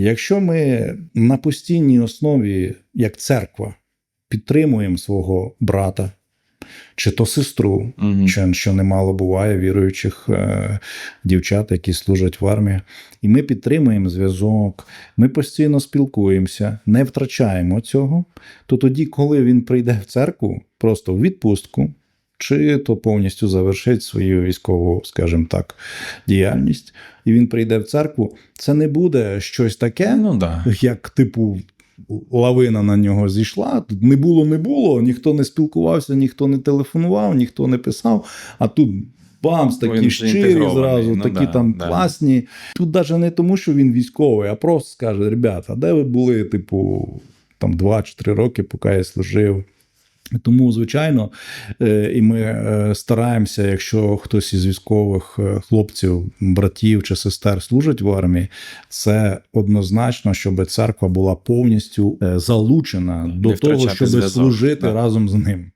Якщо ми на постійній основі, як церква, підтримуємо свого брата чи то сестру, Мгм. що, що немало буває віруючих е, дівчат, які служать в армії. І ми підтримуємо зв'язок, ми постійно спілкуємося, не втрачаємо цього. То тоді, коли він прийде в церкву, просто в відпустку, чи то повністю завершить свою військову, скажімо так, діяльність, і він прийде в церкву, це не буде щось таке, Ну да. як типу. Лавина на нього зійшла. Тут не було, не було, ніхто не спілкувався, ніхто не телефонував, ніхто не писав. А тут бамс, такі Він щирі зразу, ну такі да, там да. класні. Тут навіть не тому, що він військовий, а просто скаже: ребята, де ви були, типу, там 2 чи 3 роки, поки я служив. Тому, звичайно, е, і ми е, стараємося, якщо хтось із військових е, хлопців, братів чи сестер служить в армії, це однозначно, щоб церква була повністю залучена Не до того, щоб зв'язок, служити так. разом з ним.